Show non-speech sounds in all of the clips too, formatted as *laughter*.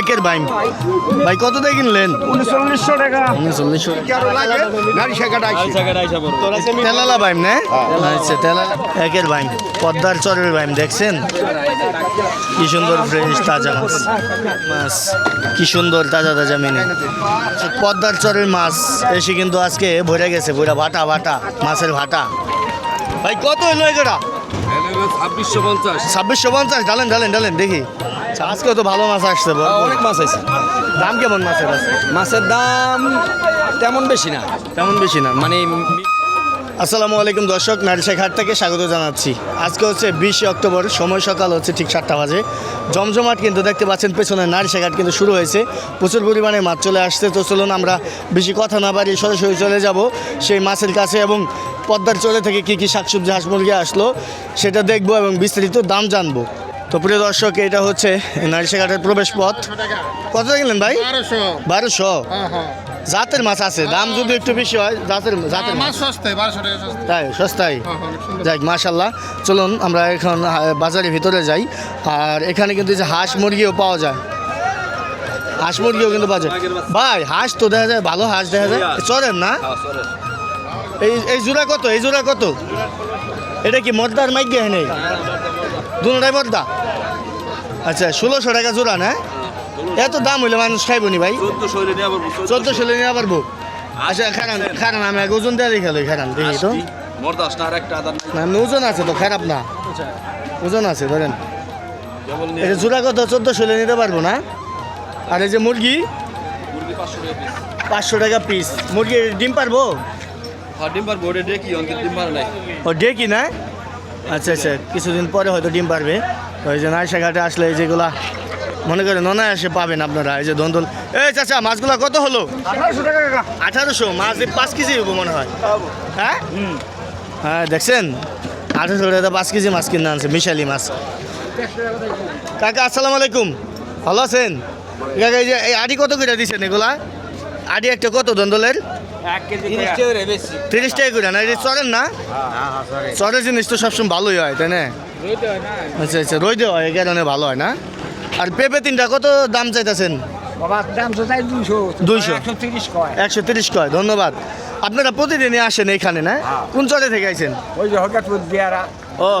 একের বাইম ভাই কত দিয়ে কিনলেন? উনচল্লিশশো টাকা। শেখাটা তেলালা বাইম না? আচ্ছা তেলালা একের বাইম পদ্মার চরের বাইম দেখছেন? কি সুন্দর ফ্রেশ তাজা মাছ। মাছ। কি সুন্দর তাজা তাজা মেনে। পদ্মার চরের মাছ এসে কিন্তু আজকে ভরে গেছে পুরা ভাটা ভাটা মাছের ভাটা। ভাই কত হলো এগুলা? ছাব্বিশশো পঞ্চাশ। ছাব্বিশশো পঞ্চাশ ডালেন ডালেন ডালেন দেখি। আজকে তো ভালো মাছ আসছে। অনেক মাছ আছে দাম কেমন মাছের আছে? মাছের দাম তেমন বেশি না। তেমন বেশি না? মানে আসসালামু আলাইকুম দর্শক নারিশেখ হাট থেকে স্বাগত জানাচ্ছি। আজকে হচ্ছে বিশে অক্টোবর সময় সকাল হচ্ছে ঠিক সাতটা বাজে। জমজমাট কিন্তু দেখতে পাচ্ছেন পেছনে নারিশেখ হাট কিন্তু শুরু হয়েছে। প্রচুর পরিমাণে মাছ চলে আসছে। তো চলুন আমরা বেশি কথা না বাড়িয়ে সরাসরি চলে যাব সেই মাছের কাছে এবং পদ্মার চলে থেকে কী কী শাকসবজি হাঁস মুরগি আসলো সেটা দেখব এবং বিস্তারিত দাম জানব। তো প্রিয় দর্শক এটা হচ্ছে নারিশেখ হাটের প্রবেশ পথ কত গেলেন ভাই? বারোশো। হ্যাঁ হ্যাঁ। জাতের মাছ আছে দাম যদি একটু বেশি হয় জাতের জাতের মাছ মাছ। সস্তায় বারোশো টাকা তাই সস্তায়? যাই হ্যাঁ, মাশাল্লাহ চলুন আমরা এখন বাজারের ভিতরে যাই। আর এখানে কিন্তু যে হাঁস মুরগিও পাওয়া যায়। হাঁস মুরগিও কিন্তু পাওয়া যায়। ভাই হাঁস তো দেখা যায় ভালো হাঁস দেখা যায়। চলেন না? এই এই জোড়া কত? এই জোড়া কত? এটা কি মর্দার মাইক নেই? দুটাই মর্দা? আচ্ছা ষোলোশো টাকা জোড়া না? এত দাম হইলে মানুষ খাইব নি ভাই? চোদ্দ ষোলো নিয়ে পারব আচ্ছা খারান খারান আমি আগে ওজন দেওয়া দেখে খারান দেখি তো। না ওজন আছে তো খারাপ না। ওজন আছে ধরেন। এটা জোড়া কত চোদ্দ ষোলো নিতে পারব না? আর এই যে মুরগি? পাঁচশো টাকা পিস মুরগি ডিম পারব? হ্যাঁ বোর্ডে দেখি অন্তর নাই। ও ডেকি না? আচ্ছা আচ্ছা কিছুদিন পরে হয়তো ডিম পারবে। ওই যে নাইশা ঘাটে আসলে এই যেগুলা মনে করেন ননায় এসে পাবেন আপনারা এই যে ধন্দল এই চাচা মাছগুলা কত হলো? আঠারোশো মাছ পাঁচ কেজি হব মনে হয়। হ্যাঁ? হ্যাঁ দেখছেন? আঠারোশো টাকা পাঁচ কেজি মাছ কিনে আনছে মিশালি মাছ। কাকা আসসালামু আলাইকুম। ভালো আছেন? কাকা এই যে এই আড়ি কত করে দিচ্ছেন এগুলা? আড়ি একটা কত দন্দলের? তিরিশ টাকা করে না? এটা চড়েন না? চরের জিনিস তো সবসময় ভালোই হয় তাই না? আচ্ছা আচ্ছা দেওয়া হয় এই কারণে ভালো হয় না। আর পেঁপে তিনটা কত দাম চাইতেছেন? বাবা দাম তো চাই দুইশো। একশো তিরিশ কয়। ধন্যবাদ। আপনারা প্রতিদিনই আসেন এখানে না? কোন চরে থেকে আইছেন? ওই যে হকাতপুর দিয়ারা। ও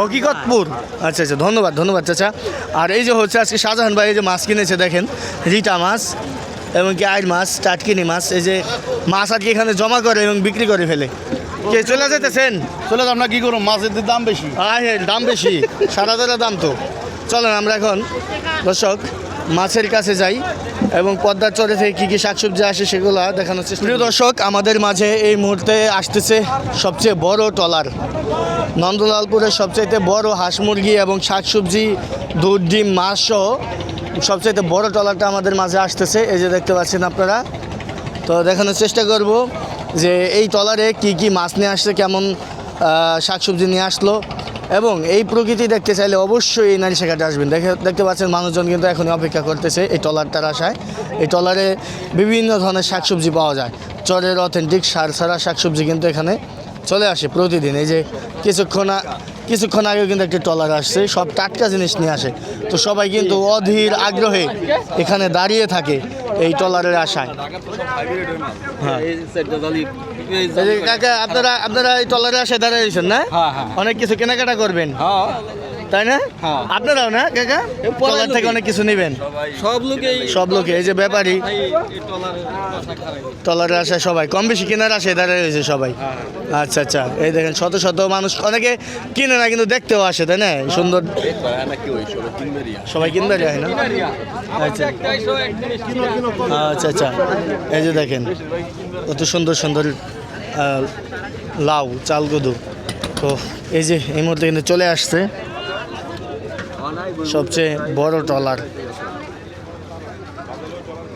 হকিকতপুর? আচ্ছা আচ্ছা ধন্যবাদ ধন্যবাদ চাচা। আর এই যে হচ্ছে আজকে শাহজাহান ভাই এই যে মাছ কিনেছে দেখেন রিটা মাছ। এবং কি আইর মাছ টাটকিনি মাছ এই যে মাছ আর কি এখানে জমা করে এবং বিক্রি করে ফেলে। কে চলে যেতেছেন? চলে না কি করুন মাছের দাম বেশি। আয় হে, দাম বেশি। সারা দাদা দাম তো। চলেন আমরা এখন দর্শক মাছের কাছে যাই এবং পদ্মার চরে থেকে কী কী শাকসবজি আসে সেগুলো দেখানোর চেষ্টা প্রিয় দর্শক আমাদের মাঝে এই মুহূর্তে আসতেছে সবচেয়ে বড় টলার। নন্দলালপুরের সবচাইতে বড় হাঁস মুরগি এবং শাকসবজি দুধ ডিম মাছ সহ সবচাইতে বড় ট্রলারটা আমাদের মাঝে আসতেছে। এই যে দেখতে পাচ্ছেন আপনারা। তো দেখানোর চেষ্টা করব যে এই টলারে কি কি মাছ নিয়ে আসছে, কেমন শাকসবজি নিয়ে আসলো। এবং এই প্রকৃতি দেখতে চাইলে অবশ্যই এই নারী শেখাতে আসবেন। দেখে, দেখতে পাচ্ছেন মানুষজন কিন্তু এখনই অপেক্ষা করতেছে এই টলারটার আশায়। এই টলারে বিভিন্ন ধরনের শাকসবজি পাওয়া যায়। চরের অথেন্টিক সার ছাড়া শাকসবজি কিন্তু এখানে চলে আসে প্রতিদিন। এই যে কিছুক্ষণ কিছুক্ষণ আগে কিন্তু একটা ট্রলার আসছে সব টাটকা জিনিস নিয়ে আসে। তো সবাই কিন্তু অধীর আগ্রহে এখানে দাঁড়িয়ে থাকে এই টলারের আশায়। কাকা আপনারা আপনারা এই টলারে আসে দাঁড়িয়েছেন না? হ্যাঁ, হ্যাঁ। অনেক কিছু কেনাকাটা করবেন। হ্যাঁ। তাই না? হ্যাঁ। আপনারাও না কাকা? টলার থেকে অনেক কিছু নেবেন? সব লোকেই সব লোকে এই যে ব্যাপারী। টলারে আসে সবাই। কম বেশি কেনার আসে দাঁড়িয়ে রয়েছে সবাই। আচ্ছা আচ্ছা। এই দেখেন শত শত মানুষ অনেকে কিনে না কিন্তু দেখতেও আসে তাই না? সুন্দর সবাই কিনবে যায় না? আচ্ছা। আচ্ছা আচ্ছা। এই যে দেখেন কত সুন্দর সুন্দর লাউ চালগুদু। তো এই যে এই মুহূর্তে কিন্তু চলে আসছে। সবচেয়ে বড় ট্রলার।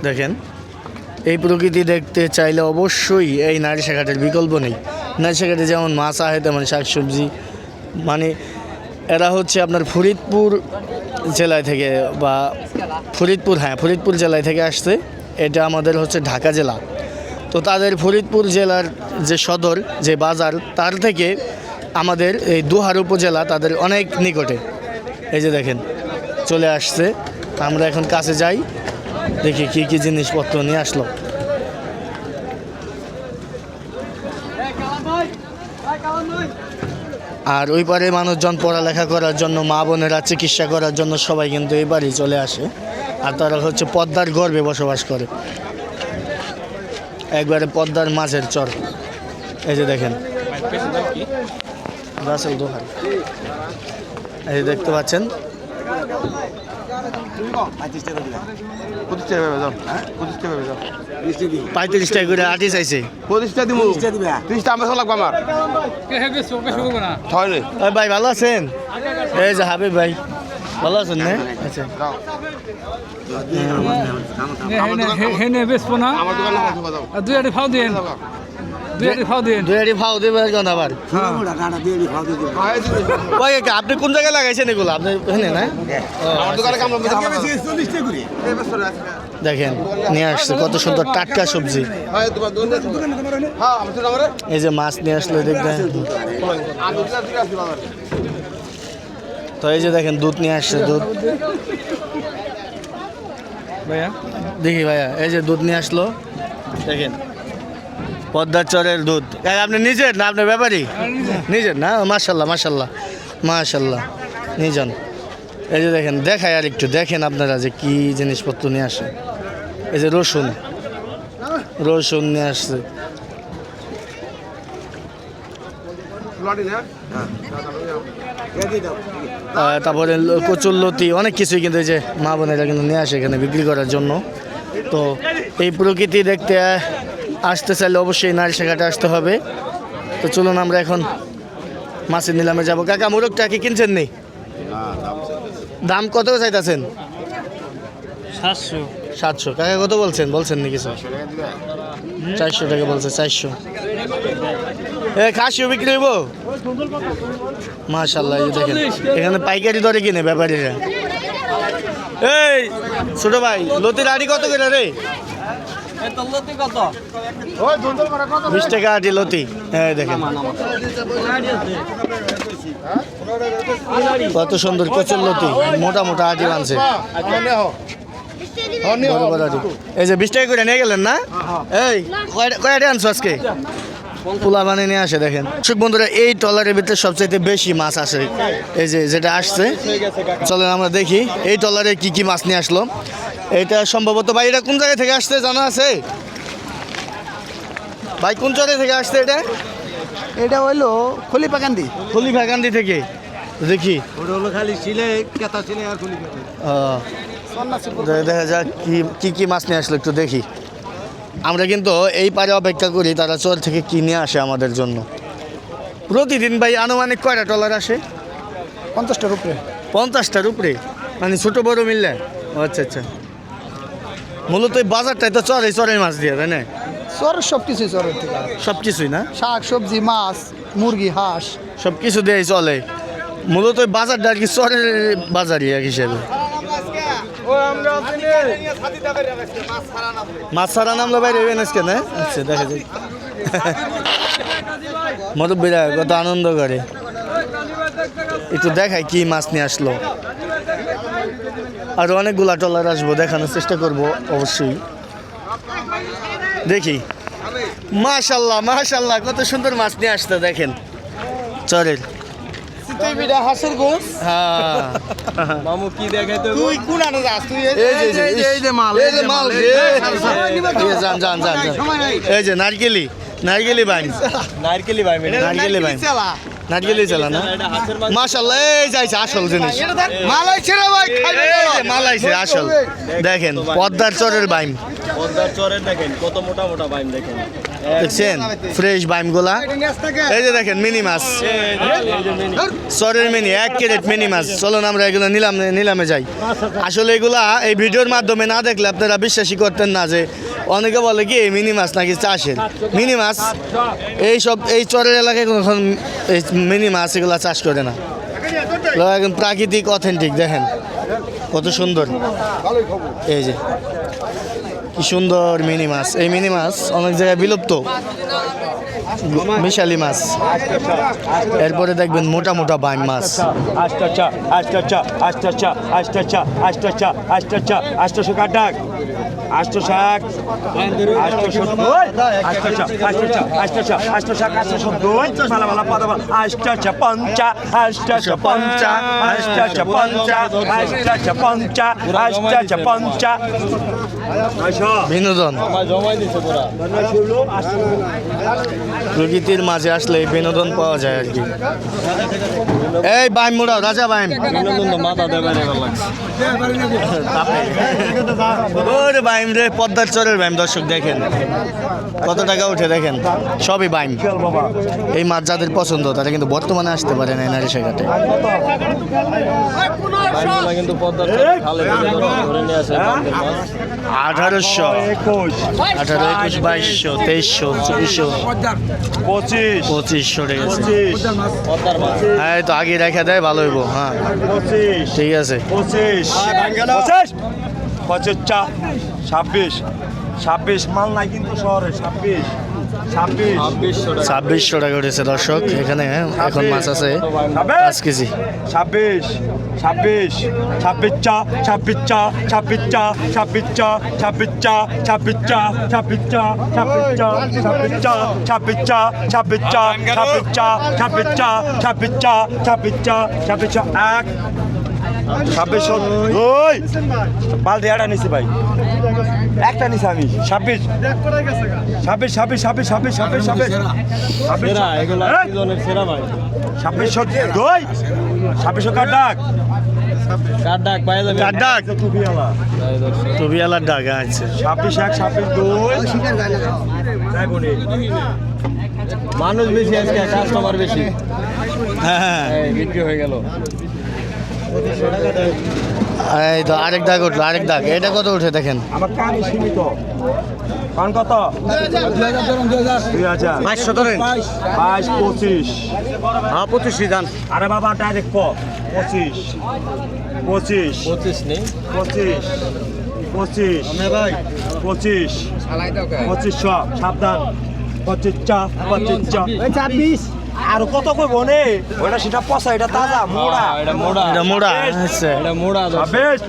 দেখেন, এই প্রকৃতি দেখতে চাইলে অবশ্যই এই নারী শাখাটের বিকল্প নেই। নারী শাখাটে যেমন মাছ আহে, তেমন শাকসবজি। মানে এরা হচ্ছে আপনার ফরিদপুর জেলায় থেকে বা ফরিদপুর হ্যাঁ ফরিদপুর জেলায় থেকে আসছে। এটা আমাদের হচ্ছে ঢাকা জেলা। তো তাদের ফরিদপুর জেলার যে সদর, যে বাজার, তার থেকে আমাদের এই দুহার উপজেলা তাদের অনেক নিকটে। এই যে দেখেন চলে আসছে। আমরা এখন কাছে যাই দেখি কি কি জিনিসপত্র নিয়ে আসলো। আর ওই পারে মানুষজন পড়ালেখা করার জন্য মা বোনেরা চিকিৎসা করার জন্য সবাই কিন্তু এই বাড়ি চলে আসে। আর তারা হচ্ছে পদ্মার গর্বে বসবাস করে। একবারে পদ্মার মাঝের চর। এই যে দেখেন। রাসেল দোহার এই দেখতে পাচ্ছেন পঁয়ত্রিশ টাকা করে আটি চাইছে পঁচিশ দিব ত্রিশ আমার লাগবে আমার ভাই ভালো আছেন এই যে হাবিব ভাই ভালো আছেন না আচ্ছা হেনে বেসবো দুই আটি ফাও দিন আপনি কোন জায়গায় লাগাইছেন এগুলো? আপনি না? ও, আমার দোকানে কামড় দেখেন নিয়ে আসছে কত সুন্দর টাটকা সবজি। হ্যাঁ হ্যাঁ আমার তো আমার এই যে মাছ নিয়ে আসলে দেখবেন তো এই যে দেখেন দুধ নিয়ে আসছে দুধ। ভাইয়া? দেখি ভাইয়া এই যে দুধ নিয়ে আসলো। দেখেন। পদ্মার চরের দুধ আপনি নিজের না আপনার ব্যাপারই নিজের না? মাশাল্লাহ মাশাল্লাহ মাশাল্লাহ। নিজন। এই যে দেখেন দেখায় আর একটু দেখেন আপনারা যে কি জিনিসপত্র নিয়ে আসে। এই যে রসুন। রসুন নিয়ে আসছে। তারপরে ল- কচুর লতি, অনেক কিছুই কিন্তু এই যে মা বোনেরা কিন্তু নিয়ে আসে এখানে বিক্রি করার জন্য। তো এই প্রকৃতি দেখতে আসতে চাইলে অবশ্যই নারিশাঘাটে আসতে হবে। তো চলুন আমরা এখন মাছের নিলামে যাব। কাকা মোরগটা কি কিনছেন নি? দাম কত চাইতেছেন? সাতশো। সাতশো। কাকা কত বলছেন? বলছেন নি কিছু? চারশো টাকা বলছে চারশো। এ খাসিও বিক্রি হইব? মাশাল্লাহ এই দেখেন। এখানে পাইকারি দরে কিনে ব্যাপারীরা। এই ছোট ভাই লতির আড়ি কত করে রে? বিশ টাকা আটি লতি। হ্যাঁ দেখেন। কত সুন্দর কচুর লতি। মোটা মোটা আটি আটি। এই যে বিশ টাকা করে নিয়ে গেলেন না? এই কয়টা- কয়টা আনছো আজকে? পোলা বানিয়ে নিয়ে আসে দেখেন। দর্শক বন্ধুরা এই ট্রলারের ভিতরে সবচাইতে বেশি মাছ আসে। এই যে যেটা আসছে চলেন আমরা দেখি এই ট্রলারে কি কি মাছ নিয়ে আসলো। এটা সম্ভবত ভাই এটা কোন জায়গা থেকে আসছে জানা আছে? ভাই কোন চরে থেকে আসছে এটা? এটা হইল খলিপাকান্দি খলিফাকান্দি থেকে। দেখি। ওটা হলো খালি ছিলে কেতা ছিলে আর খলি আহ, দে- দেখা যাক কি কি কি মাছ নিয়ে আসলো একটু দেখি। আমরা কিন্তু এই পারে অপেক্ষা করি তারা চর থেকে কিনে আসে আমাদের জন্য। প্রতিদিন ভাই আনুমানিক কয়টা টলার আসে? পঞ্চাশটার উপরে। পঞ্চাশটার উপরে? মানে ছোটো বড় মিললে? আচ্ছা আচ্ছা। মূলত এই বাজারটাই তো চরে চরের মাছ দিয়ে তাই না? চর সব কিছুই চরের থেকে। সব কিছুই না? শাক সবজি মাছ মুরগি হাঁস। সব কিছু দিয়েই চলে। মূলত বাজারটা আর কি চরের বাজারই এক হিসেবে। মাছ ছাড়া নামলো বাইরে না? আচ্ছা দেখা যাক। *laughs* মরব্বীরা কত আনন্দ করে। একটু দেখায় কি মাছ নিয়ে আসলো। আর অনেকগুলা টলার আসব, দেখানোর চেষ্টা করব, অবশ্যই। দেখি। মাশাল্লাহ মাশাল্লাহ, কত সুন্দর মাছ নিয়ে আসতে দেখেন। চরের। হাঁসের গোস হ্যাঁ। মামু কি দেখাইতে তুই কোন আনে যাস তুই এই যে এই যে মাল এই যে মাল এই যান যান যান যান। এই যে নারকেলি নারকেলি বাইন। নারকেলি মেয়ে নারকেলি বাইন। নারকেলি চালা না? মাশাল্লাহ এই যাইছে আসল জিনিস। মালাই ছেড়ে ভাই এই যে আসল। দেখেন পদ্মার চরের বাইম পদ্মার চরের দেখেন কত মোটা মোটা বাইম দেখেন। দেখছেন? ফ্রেশ বাইমগুলা এই যে দেখেন, মিনি মাছ। চরের মিনি, এক ক্যারেট মিনি মাছ। চলুন, আমরা এগুলো নিলাম, নিলামে যাই। আসলে এগুলা এই ভিডিওর মাধ্যমে না দেখলে আপনারা বিশ্বাসই করতেন না যে অনেকে বলে কি, এই মিনি মাছ নাকি চাষের? মিনি মাছ, এই সব, এই চরের এলাকায় কোনো এই মিনি মাছ এগুলা চাষ করে না। একদম প্রাকৃতিক অথেন্টিক দেখেন। কত সুন্দর। এই যে। কি সুন্দর মিনি মাছ। এই মিনি মাছ অনেক জায়গায় বিলুপ্ত। মিশালি মাছ। এরপরে দেখবেন মোটা মোটা বাইম মাছ। আষ্টশো কাটাক আষ্টশো শাক পঞ্চা। বিনোদন। প্রকৃতির মাঝে আসলে বিনোদন পাওয়া যায় আর কি। এই বাইম মোড়াও রাজা বাইম বিনোদন মাথা দেবে এবার ওরে বাইম রে পদ্মার চরের বাইম দর্শক দেখেন। কত টাকা উঠে দেখেন? সবই বাইম এই মাছ যাদের পছন্দ তারা কিন্তু বর্তমানে আসতে পারে না এনআরএস ঘাটে কিন্তু পদ্মার খালে ধরে নিয়ে আসে আঠারোশো। একুশ। আঠারো একুশ বাইশশো তেইশশো চব্বিশশো। পঁচিশ। পঁচিশশো ঠিক আছে। হ্যাঁ তো আগে রেখে দেয় ভালো হইব হ্যাঁ। পঁচিশ। ঠিক আছে। পঁচিশ। পঁচিশ? পঁচিশ চা ছাব্বিশ। ছাব্বিশ মাল নাই কিন্তু শহরে ছাব্বিশ। ছাব্বিশশো টাকা উঠেছে দর্শক এখানে এখন মাছ আছে পাঁচ কেজি ছাব্বিশ ছাব্বিশ ছাব্বিশ চা ছাব্বিশ চা ছাব্বিশ চা ছাব্বিশ চা ছাব্বিশ চা ছাব্বিশ চা ছাব্বিশ চা ছাব্বিশ চা ছাব্বিশ চা ছাব্বিশ চা ছাব্বিশ এক ছাব্বিশ ওই। বালতি একটা নিছি ভাই। একটা নিছি আমি ছাব্বিশ। ছাব্বিশ ছাব্বিশ ছাব্বিশ ছাব্বিশ ছাব্বিশ ছাব্বিশ। ছাব্বিশ। ছাব্বিশশো দুই। ছাব্বিশশো কার ডাক? কার ডাক? কার ডাক? টুবিয়ালার ডাক আছে ছাব্বিশ এক ছাব্বিশ দুই। মানুষ বেশি আজকে কাস্টমার বেশি। হ্যাঁ। এই বিক্রি হয়ে গেল। এই তো আরেক দাগ উঠল আরেক দাগ। এটা কত উঠে দেখেন? আমার কান সীমিত। কান কত? পাঁচশো ধরেন। বাইশ পঁচিশ। হ্যাঁ পঁচিশ যান। আরে বাবা ডাইরেক্ট প পঁচিশ পঁচিশ পঁচিশ নেই। পঁচিশ পঁচিশ পঁচিশ পঁচিশশো সাবধান। পঁচিশ চা পঁচিশ চা। ছাব্বিশ। আর কত কইব নে? ওটা সেটা পচা এটা তাজা মোড়া। এটা মোড়া। এটা মোড়া আচ্ছা এটা মোড়া ছাব্বিশ।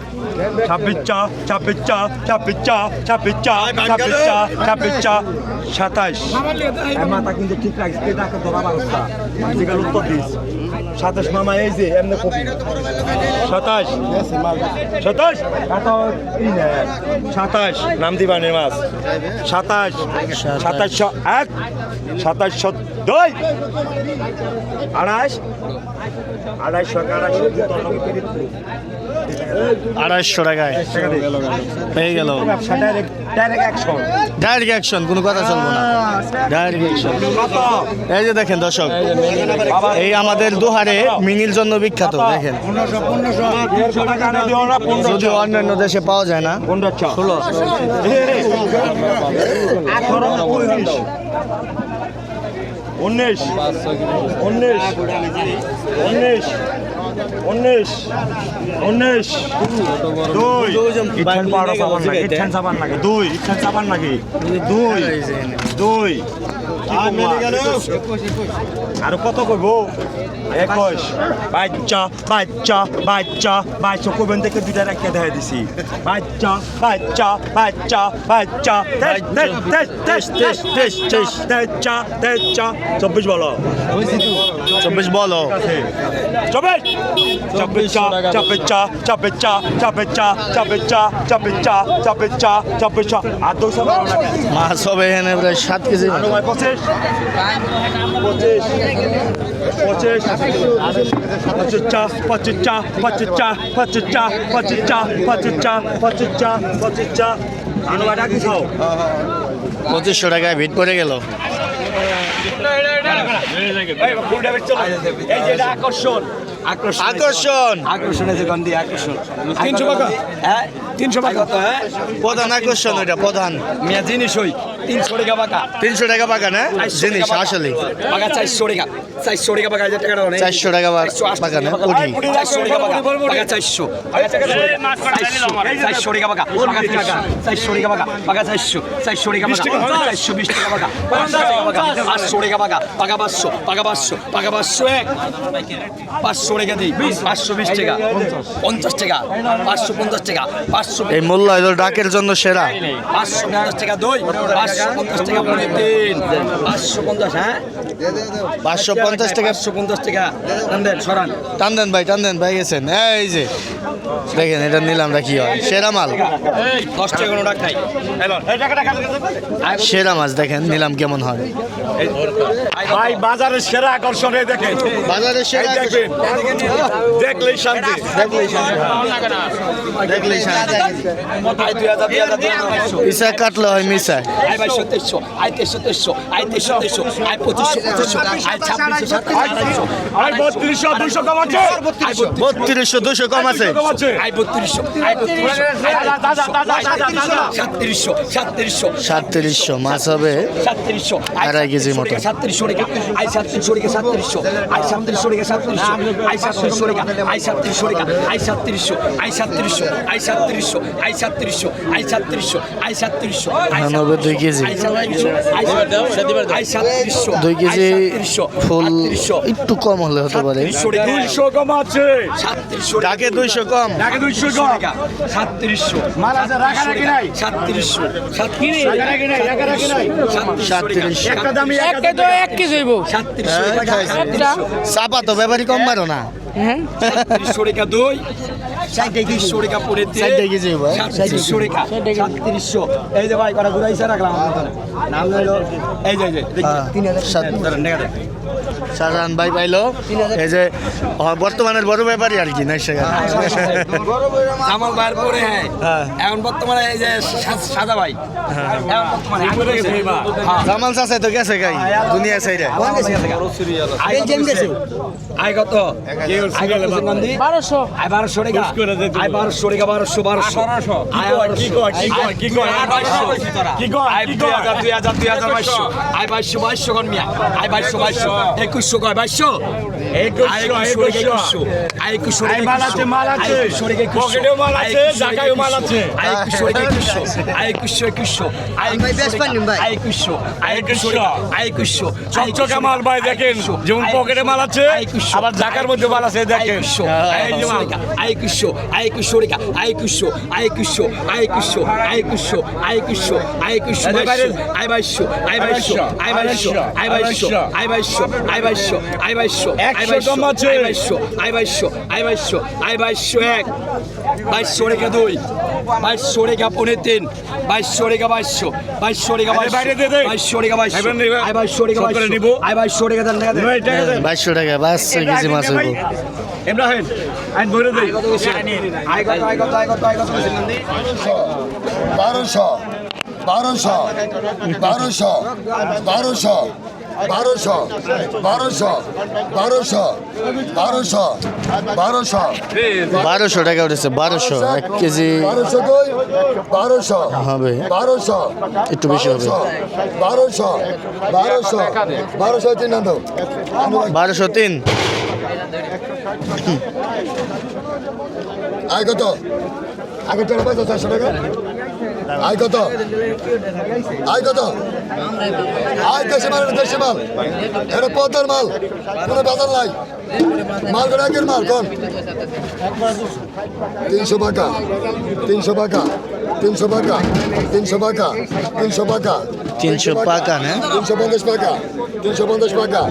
ছাব্বিশ চা ছাব্বিশ চা ছাব্বিশ চা ছাব্বিশ চা ছাব্বিশ চা ছাব্বিশ চা সাতাইশ। এই মাথা কিন্তু ঠিক রাখছে কে ডাকে ধরা ব্যবস্থা আজকাল উত্তর দিস। সাতাশ মামা, এই যে, এমনি কপি। সাতাশ? সাতাশ। সাতাশ, নাম দিবানের মাছ। সাতাশ? সাতাশশো এক সাতাশশো দুই। আড়াইশ? আড়াইশো আড়াইশো আড়াইশো টাকায়। হয়ে গেল। ডাইরেক্ট অ্যাকশন কোনো কথা চলবো না। ডাইরেক্ট অ্যাকশন এই যে দেখেন দর্শক, এই আমাদের দুহারে মিনির জন্য বিখ্যাত, দেখেন। যদিও অন্যান্য দেশে পাওয়া যায় না। ষোলো। উনিশ। উনিশ। উনিশ। উনিশ উনিশ দুই ইঠান পাউডার সাবান লাগে ইঠান সাবান লাগে দুই ইঠান সাবান লাগে দুই দুই আর কত কইব একুশ বাচ্চা বাচ্চা বাচ্চা বাচ্চা কইবেন থেকে দুইটা রেখে দেখা দিছি বাচ্চা বাচ্চা বাচ্চা বাচ্চা তেইশ তেইশ তেইশ তেইশ তেইশ তেইশ তেইশ চা তেইশ চা চব্বিশ বলো চব্বিশ বলো চব্বিশ। চব্বিশ চা চব্বিশ চা চব্বিশ চা চব্বিশ চা চব্বিশ চা চব্বিশ চা চব্বিশ চা চব্বিশ চা। আর দুশো মাছ হবে এখানে প্রায় সাত কেজি। পঁচিশ। পঁচিশ। পঁচিশ। পঁচিশ চা পঁচিশ চা পঁচিশ চা পঁচিশ চা পঁচিশ চা পঁচিশ চা পঁচিশ চা পঁচিশ চা। আরও ভাই খাও পঁচিশশো টাকায় ভিট পড়ে গেল। এই যে আকর্ষণ। আকর্ষণ আকর্ষণ আকর্ষণ আছে গন্ধি আকর্ষণ তিনশো টাকা হ্যাঁ তিনশো টাকা কত হ্যাঁ প্রধান আকর্ষণ ওইটা প্রধান মিয়া জিনিস হই তিনশো টাকা বাকা তিনশো টাকা পাকা না জিনিস আসলে বাকা চারশো টাকা চারশো টাকা বাকা হাজার টাকা চারশো টাকা বাকা না কোটি চারশো টাকা বাকা বাকা চারশো চারশো টাকা টাকা চারশো টাকা বাকা বাকা চারশো চারশো টাকা বাকা চারশো বিশ টাকা বাকা পাঁচশো টাকা বাকা আটশো টাকা বাকা পাকা পাঁচশো পাকা পাঁচশো পাকা পাঁচশো এক পাঁচশো পাঁচশো বিশ টাকা। পঞ্চাশ টাকা পাঁচশো পঞ্চাশ টাকা পাঁচশো এই মূল্য ডাকের জন্য সেরা। পাঁচশো পঞ্চাশ টাকা দই পাঁচশো পঞ্চাশ টাকা পনেরো তিন পাঁচশো পঞ্চাশ হ্যাঁ? পাঁচশো পঞ্চাশ টাকা। পাঁচশো পঞ্চাশ টাকা দাম দেন সরান। টান দেন ভাই টান দেন ভাই গেছেন। এই যে দেখেন এটা নিলাম কি হয়? সেরা মাল। দশ টাকা কোনো টাকা নাই। সেরা মাছ দেখেন নিলাম কেমন হয়। ভাই বাজারের সেরা আকর্ষণ এই দেখেন। বাজারে সেরা দেখবেন দেখলেই শান্তি দেখলেই শান্তি। দেখলেই শান্তি। কাটলে হয় মিশা আই তেইশশো আই আই তেইশশো তেইশশো আই পঁচিশশো পঁচিশশো আই ছাব্বিশশো আই বত্রিশশো দুশো কম আছে বত্রিশশো দুশো কম আছে কম আছে আই বত্রিশশো আই বত্রিশশো সাতত্রিশশো সাতত্রিশশো সাতত্রিশশো মাছ হবে সাতত্রিশশো আড়াই কেজি মতো। সাতত্রিশশো রেখা আই সাতত্রিশশো রেখা সাতত্রিশশো আই সাতত্রিশশো রেখা সাতত্রিশশো আই সাতশো আই সাতত্রিশশো আই সাতত্রিশশো আই সাতত্রিশশো আই সাতত্রিশশো আই সাতত্রিশশো আই সাতত্রিশশো আই সাতত্রিশশো দুই কেজি আই সাতত্রিশশো দুই কেজি ফুল একটু কম হলে হতে পারে দুইশো কম আছে ঢাকে দুইশো কম ঢাকে দুইশো কম সাতত্রিশশো সাতত্রিশশো সাতত্রিশশো সাতত্রিশশো চাপা তো ব্যাপারই কম পারো না হ্যাঁ? *laughs* দই। শাহজাহান ভাই পাইলো এই যে বর্তমানের বড় ব্যাপারই আর কি নাই এখন বর্তমানে এই যে সাদা ভাই জামাল চাষে তো গেছে গাই দুনিয়া সাইডে আই কত বারোশো বারোশো টাকা মাল ভাই। দেখেন। যেমন পকেটে মাল আছে আবার জাকার মধ্যে মাল আছে দেখেন। আই 2100 একুশশো আয় একুশশো রেখা আয় একুশশো আয় একুশশো আয় একুশশো আয় একুশশো আয় একুশশো আয় একুশশো আয় বাইশশো আয় বাইশশো আয় বাইশশো আয় বাইশশো আয় বাইশশো আয় বাইশশো আয় বাইশশো আয় বাইশশো আয় বাইশশো আয় বাইশশো আয় বাইশশো আয় বাইশশো এক বাইশশো রেখা দুই বাইশশো রেখা পনেরো তিন বাইশশো রেখা বাইশশো বাইশশো রেখা বাইশশো রেখা বাইশশো আয় বাইশশো রেখা বাইশশো আয় বাইশশো রেখা বাইশশো বাইশশো টাকা বাইশশো কেজি মাছ হইব ইব্রাহিম আইন বলে দেই বারোশো বারোশো বারোশো বারোশো বারোশো বারোশো বারোশো বারোশো বারোশো। বারোশো টাকা উঠেছে বারোশো এক কেজি। বারোশো দুই বারোশো হবে। বারোশো একটু বেশি হবে। বারোশো বারোশো বারোশো তিন বারোশো তিন। আয় কত? আগে টাকা পাইছো চারশো টাকা। আয় কত? আয় কত? আয় দেশে মাল দেশে মাল। এটা পদ্মার মাল কোনো বাজার নাই। মাল করে একের মাল কোন? তিনশো টাকা তিনশো টাকা তিনশো টাকা তিনশো টাকা তিনশো টাকা তিনশো পাকা না? তিনশো পঞ্চাশ টাকা তিনশো পঞ্চাশ টাকা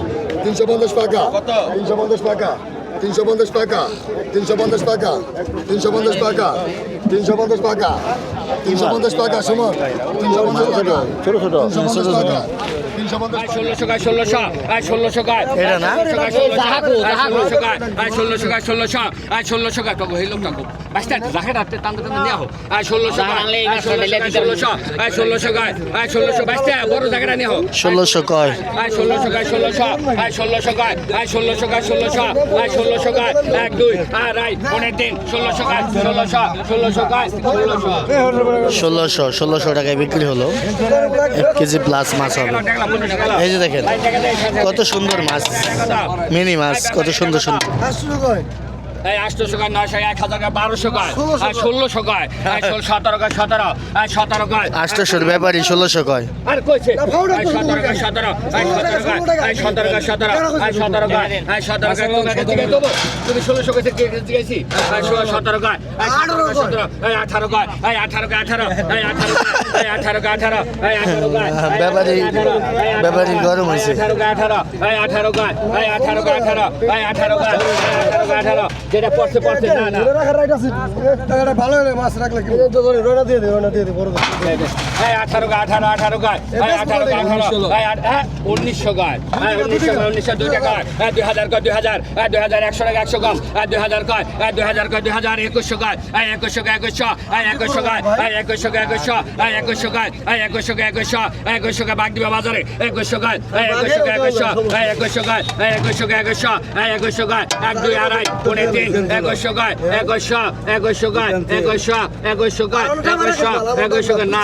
তিনশো পঞ্চাশ টাকা তিনশো পঞ্চাশ টাকা তিনশো পঞ্চাশ টাকা তিনশো পঞ্চাশ টাকা তিনশো পঞ্চাশ টাকা তিনশো পঞ্চাশ টাকা। তিনশো পঞ্চাশ টাকা শোনো তিনশো পঞ্চাশ টাকা ছোটো ছোটো ছোটো টাকা ষোলোশো কয় ষোলোশো কয় ষোলোশো ষোলোশো কয় ষোলোশো কয় ষোলোশো ষোলোশো কয় এক দুই আর অনেক দিন ষোলোশো কয় ষোলোশো ষোলোশো কয় ষোলোশো ষোলোশো ষোলোশো টাকায় বিক্রি হলো। এক কেজি প্লাস মাছ হবে। এই যে দেখেন, কত সুন্দর মাছ, মিনি মাছ, কত সুন্দর সুন্দর। আটশোশো কয় নয়শো এক হাজার কয় বারোশো কয় ষোলোশো কয় সতেরো কয় সতেরো সতেরো কয় আটশোশোর ব্যাপারই ষোলোশো কয় আর কইছে সতেরো কয় সতেরো সতেরো কয় সতেরো সতেরো কয় সতেরো কয় দেবো তুমি ষোলোশো কয় গেছি সতেরো কয় আঠারো সতেরো আঠারো কয় আঠারো কয় আঠারো আঠারো আঠারো কয় আঠারো আঠারো কয় ব্যাপারী ব্যাপারী গরম হয়েছে আঠারো কয় আঠারো আঠারো কয় আঠারো কয় আঠারো কয় আঠারো কয় আঠারো কয় আঠারো যেটা পড়ছে না না। রাখার রাইট আছে। ভালো মাছ রাখলে রোনা দিয়ে দিয়ে বড় এই আঠারো গায় আঠারো আঠারো গায় এই আঠারো গায় আঠারো হ্যাঁ, উনিশশো গায় এই উনিশশো গায় উনিশশো দুই টাকা এই দুই হাজার কয় দুই হাজার এই দুই হাজার একশো টাকা একশো কম এই দুই হাজার কয় এই দুই হাজার কয় দুই হাজার একুশশো গায় এই একুশশো গায় একুশশো এই একুশশো গায় এই একুশশো গায় একুশশো এই একুশশো গায় এই একুশশো গায় একুশশো এই একুশশো গায় বাগ দিবে বাজারে একুশশো গায় এই একুশশো গায় একুশশো এই একুশশো গায় এই একুশশো গায় একুশশো এই একুশশো গায় এক দুই আড়াই পনেরো তিন একুশশো গায় একুশশো একুশশো গায় একুশশো একুশশো গায় একুশশো একুশশো গায় না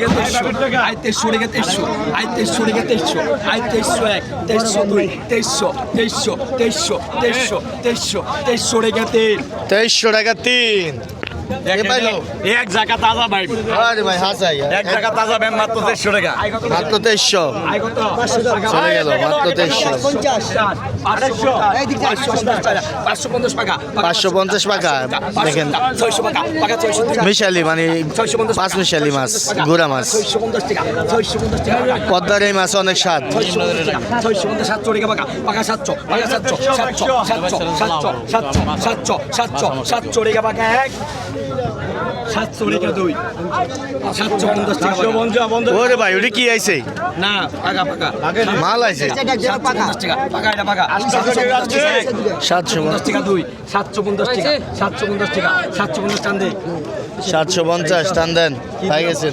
রেখে তেইশশো। আই তেইশশো রেখে তেইশশো। আই তেইশশো রেখে তেইশশো। আই এক তেইশশো দুই তেইশশো তেইশশো তেইশশো তেইশশো তেইশশো তেইশশো রেখে তিন। তেইশশো রেখে তিন। এক জায়গা তাজা ভাই আরে ভাই হাসাই এক জায়গা তাজা ভাই মাত্র দেড়শো টাকা মাত্র তেইশশো চলে গেল মাত্র তেইশশো পাঁচশো পঞ্চাশ টাকা পাঁচশো পঞ্চাশ টাকা দেখেন ছয়শো টাকা টাকা ছয়শো টাকা মিশালি মানে পাঁচ মিশালি মাছ গুড়া পদ্মার এই মাছ অনেক স্বাদ সাতশো সাতশো সাতশো সাতশো সাতশো সাতশো সাতশো সাতশো সাতশো সাতশো টাকা পাকা এক সাতশো টাকা দুই। সাতশো পঞ্চাশ টাকা পাকা। ওরে ভাই ওটা কি আইছে? না পাকা পাকা। মাল আইছে। সাতশো পঞ্চাশ টাকা পাকা। এটা পাকা সাতশো পঞ্চাশ টাকা এক সাতশো পঞ্চাশ টাকা দুই। সাতশো পঞ্চাশ টাকা সাতশো পঞ্চাশ টাকা সাতশো পঞ্চাশ টান দে। সাতশো পঞ্চাশ টান দেন পাই গেছেন।